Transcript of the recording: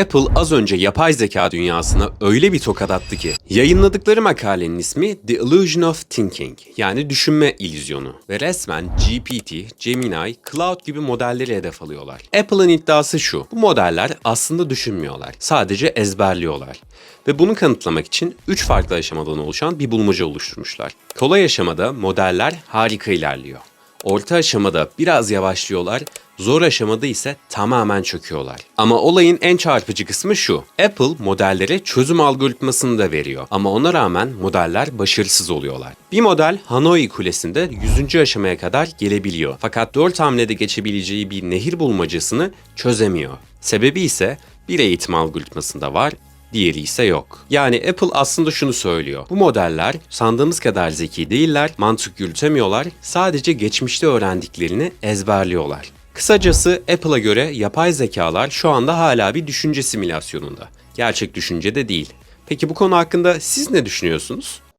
Apple az önce yapay zeka dünyasına öyle bir tokat attı ki. Yayınladıkları makalenin ismi The Illusion of Thinking yani düşünme illüzyonu ve resmen GPT, Gemini, Cloud gibi modelleri hedef alıyorlar. Apple'ın iddiası şu, bu modeller aslında düşünmüyorlar, sadece ezberliyorlar. Ve bunu kanıtlamak için 3 farklı aşamadan oluşan bir bulmaca oluşturmuşlar. Kolay aşamada modeller harika ilerliyor. Orta aşamada biraz yavaşlıyorlar, zor aşamada ise tamamen çöküyorlar. Ama olayın en çarpıcı kısmı şu. Apple modellere çözüm algoritmasını da veriyor ama ona rağmen modeller başarısız oluyorlar. Bir model Hanoi Kulesi'nde 100. aşamaya kadar gelebiliyor. Fakat 4 hamlede geçebileceği bir nehir bulmacasını çözemiyor. Sebebi ise bir eğitim algoritmasında var diğeri ise yok. Yani Apple aslında şunu söylüyor. Bu modeller sandığımız kadar zeki değiller, mantık yürütemiyorlar, sadece geçmişte öğrendiklerini ezberliyorlar. Kısacası Apple'a göre yapay zekalar şu anda hala bir düşünce simülasyonunda. Gerçek düşünce de değil. Peki bu konu hakkında siz ne düşünüyorsunuz?